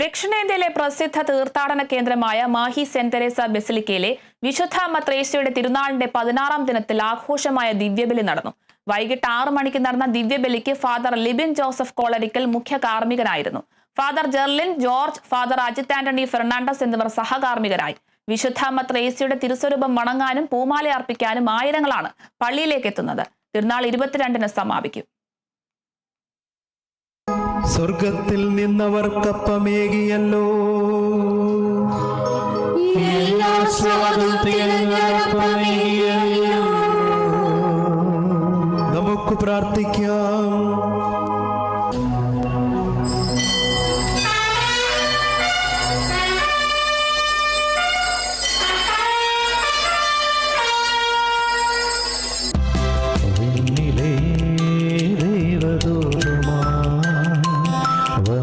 ദക്ഷിണേന്ത്യയിലെ പ്രസിദ്ധ തീർത്ഥാടന കേന്ദ്രമായ മാഹി സെന്റ് തെരേസ ബെസിലിക്കയിലെ വിശുദ്ധ മത്രേസ്യയുടെ തിരുനാളിന്റെ പതിനാറാം ദിനത്തിൽ ആഘോഷമായ ദിവ്യബലി നടന്നു. വൈകിട്ട് ആറ് മണിക്ക് നടന്ന ദിവ്യബലിക്ക് ഫാദർ ലിബിൻ ജോസഫ് കോളരിക്കൽ മുഖ്യ കാർമ്മികനായിരുന്നു. Father Jerlin George father Ajith Antony Fernandez എന്നിവർ സഹകാർമ്മികരായി. വിശുദ്ധ മത്രേസ്യയുടെ തിരുസ്വരൂപം വണങ്ങാനും പൂമാല അർപ്പിക്കാനും ആയിരങ്ങളാണ് പള്ളിയിലേക്ക് എത്തുന്നത്. തിരുനാൾ ഇരുപത്തിരണ്ടിന് സമാപിക്കും. സ്വർഗത്തിൽ നിന്നവർക്കപ്പമേകിയല്ലോ എല്ലാ. നമുക്ക് പ്രാർത്ഥിക്കാം